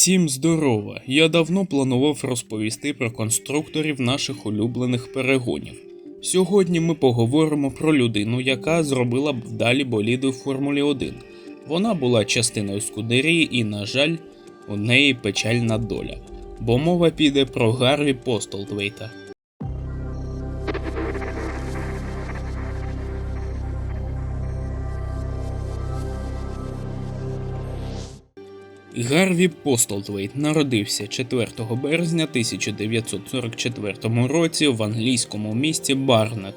Всім здорова! Я давно планував розповісти про конструкторів наших улюблених перегонів. Сьогодні ми поговоримо про людину, яка зробила вдалі боліди в Формулі 1. Вона була частиною Скудерії і, на жаль, у неї печальна доля. Бо мова піде про Гарві Постолтвейта. Гарві Постлтвейт народився 4 березня 1944 році в англійському місті Барнет.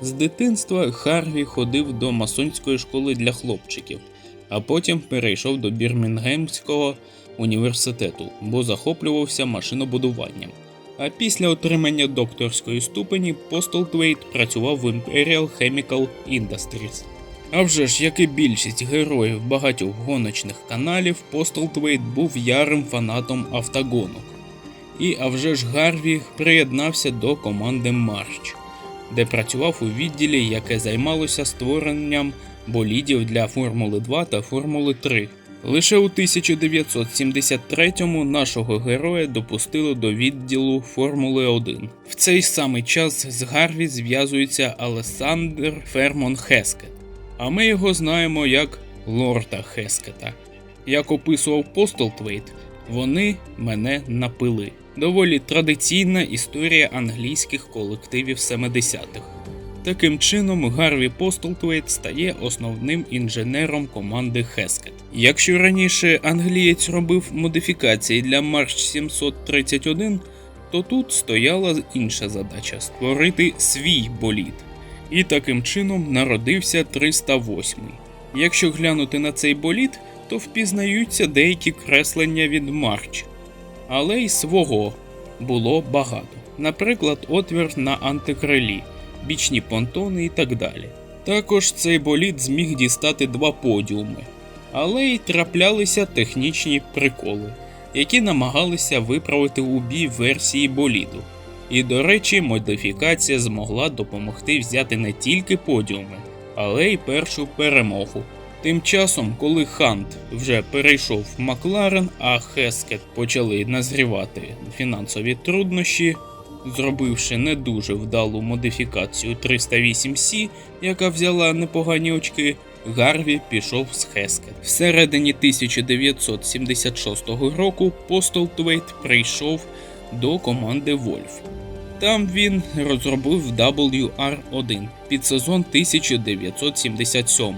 З дитинства Гарві ходив до масонської школи для хлопчиків, а потім перейшов до Бірмінгемського університету, бо захоплювався машинобудуванням. А після отримання докторської ступені Постлтвейт працював в Imperial Chemical Industries. А вже ж, як і більшість героїв багатьох гоночних каналів, Постлтвейт був ярим фанатом автогонок. І а вже ж Гарві приєднався до команди Марч, де працював у відділі, яке займалося створенням болідів для Формули 2 та Формули 3. Лише у 1973-му нашого героя допустили до відділу Формули 1. В цей самий час з Гарві зв'язується Алесандр Фермон Хескет а ми його знаємо як Лорда Хескета. Як описував Постлтвейт, вони мене напили. Доволі традиційна історія англійських колективів 70-х. Таким чином, Гарві Постлтвейт стає основним інженером команди Хескет. Якщо раніше англієць робив модифікації для Марш 731, то тут стояла інша задача створити свій болід. І таким чином народився 308. Якщо глянути на цей болід, то впізнаються деякі креслення від Марч, але й свого було багато. Наприклад, отвір на антикрилі, бічні понтони і так далі. Також цей болід зміг дістати два подіуми, але й траплялися технічні приколи, які намагалися виправити у бій версії боліду. І, до речі, модифікація змогла допомогти взяти не тільки подіуми, але й першу перемогу. Тим часом, коли Хант вже перейшов в Макларен, а Хескет почали назрівати фінансові труднощі, зробивши не дуже вдалу модифікацію 308C, яка взяла непогані очки, Гарві пішов з Хескет. Всередині 1976 року Постлтвейт прийшов до команди Вольф. Там він розробив WR1 під сезон 1977,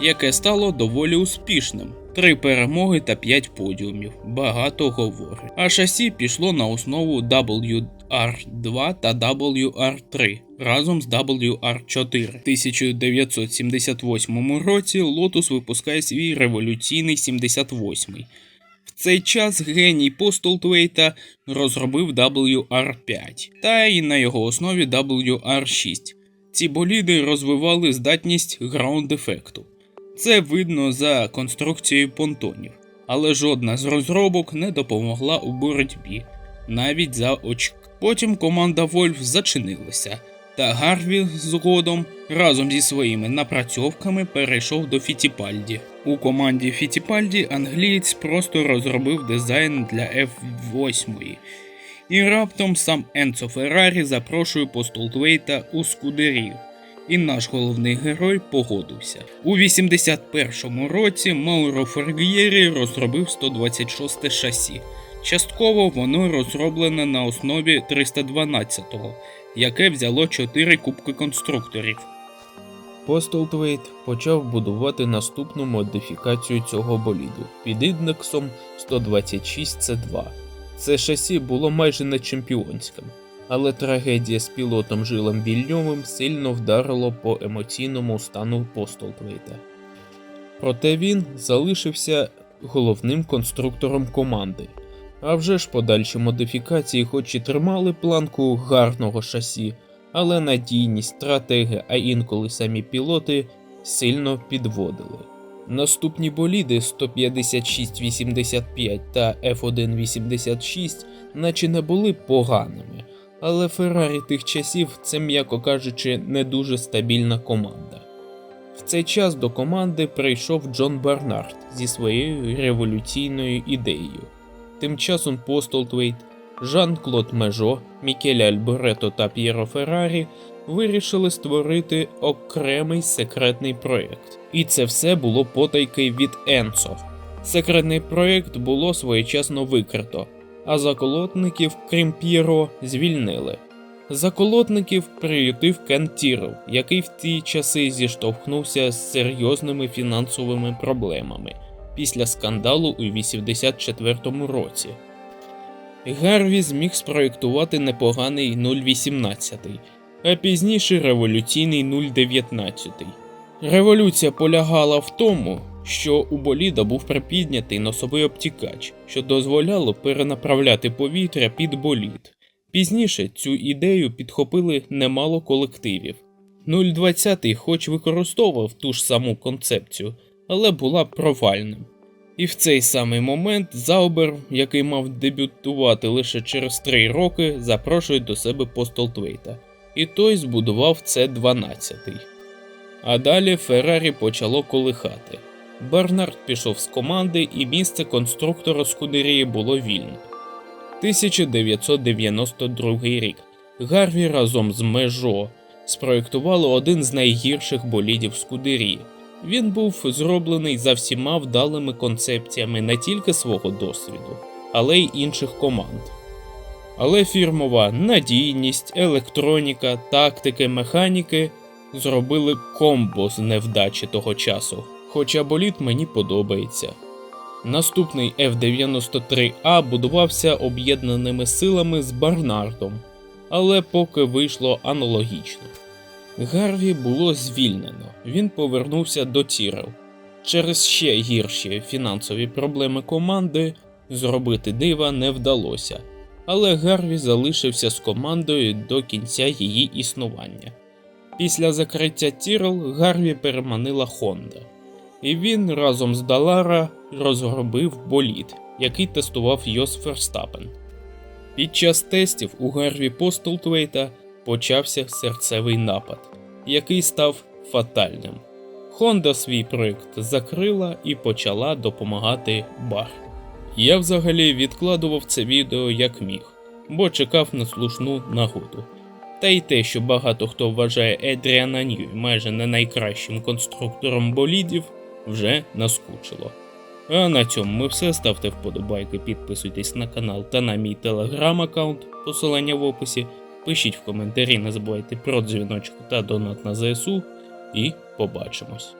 яке стало доволі успішним. Три перемоги та 5 подіумів. Багато говорить. А шасі пішло на основу WR2 та WR3 разом з WR4. В 1978 році Lotus випускає свій революційний 78 в цей час геній Постлтвейта розробив WR5 та й на його основі WR6. Ці боліди розвивали здатність граунд-ефекту. Це видно за конструкцією понтонів, але жодна з розробок не допомогла у боротьбі, навіть за очки. Потім команда Вольф зачинилася, та Гарві згодом разом зі своїми напрацьовками перейшов до Фітіпальді. У команді Фітіпальді англієць просто розробив дизайн для F8. І раптом сам Енцо Феррарі запрошує Постолтвейта у Скудерів. І наш головний герой погодився. У 81-му році Мауро Фергієрі розробив 126 шасі. Частково воно розроблене на основі 312-го, яке взяло 4 кубки конструкторів. Постлтвейт почав будувати наступну модифікацію цього боліду під індексом 126C2. Це шасі було майже не чемпіонським, але трагедія з пілотом Жилом Вільньовим сильно вдарило по емоційному стану Постлтвейта. Проте він залишився головним конструктором команди. А вже ж подальші модифікації, хоч і тримали планку гарного шасі, але надійність стратеги, а інколи самі пілоти сильно підводили. Наступні боліди 156-85 та F1-86 наче не були поганими, але Феррарі тих часів це, м'яко кажучи, не дуже стабільна команда. В цей час до команди прийшов Джон Барнард зі своєю революційною ідеєю. Тим часом Постлтвейт, Жан-Клод Межо, Мікеле Альборето та П'єро Феррарі вирішили створити окремий секретний проєкт. І це все було потайки від Енцо. Секретний проєкт було своєчасно викрито, а заколотників, крім П'єро, звільнили. Заколотників приютив Кен Тірл, який в ті часи зіштовхнувся з серйозними фінансовими проблемами після скандалу у 84-му році. Гарві зміг спроєктувати непоганий 018, а пізніше революційний 019. Революція полягала в тому, що у боліда був припіднятий носовий обтікач, що дозволяло перенаправляти повітря під болід. Пізніше цю ідею підхопили немало колективів. 020 хоч використовував ту ж саму концепцію, але була провальним. І в цей самий момент Заубер, який мав дебютувати лише через 3 роки, запрошує до себе Постлтвейта, і той збудував це 12 А далі Феррарі почало колихати. Бернард пішов з команди, і місце конструктора Скудерії було вільне. 1992 рік Гарві разом з Межо спроєктували один з найгірших болідів Скудерії. Він був зроблений за всіма вдалими концепціями не тільки свого досвіду, але й інших команд. Але фірмова надійність, електроніка, тактики, механіки зробили комбо з невдачі того часу. Хоча болід мені подобається. Наступний F-93A будувався об'єднаними силами з Барнардом, але поки вийшло аналогічно. Гарві було звільнено, він повернувся до Тірел. Через ще гірші фінансові проблеми команди зробити дива не вдалося, але Гарві залишився з командою до кінця її існування. Після закриття Тірел Гарві переманила Хонда, і він разом з Далара розробив болід, який тестував Йос Ферстапен. Під час тестів у Гарві Постлтвейта почався серцевий напад, який став фатальним. Honda свій проект закрила і почала допомагати бар. Я взагалі відкладував це відео як міг, бо чекав на слушну нагоду. Та й те, що багато хто вважає Едріана Ньюй майже не найкращим конструктором болідів, вже наскучило. А на цьому ми все. Ставте вподобайки, підписуйтесь на канал та на мій телеграм-аккаунт, посилання в описі. Пишіть в коментарі, не забувайте про дзвіночок та донат на ЗСУ. І побачимось.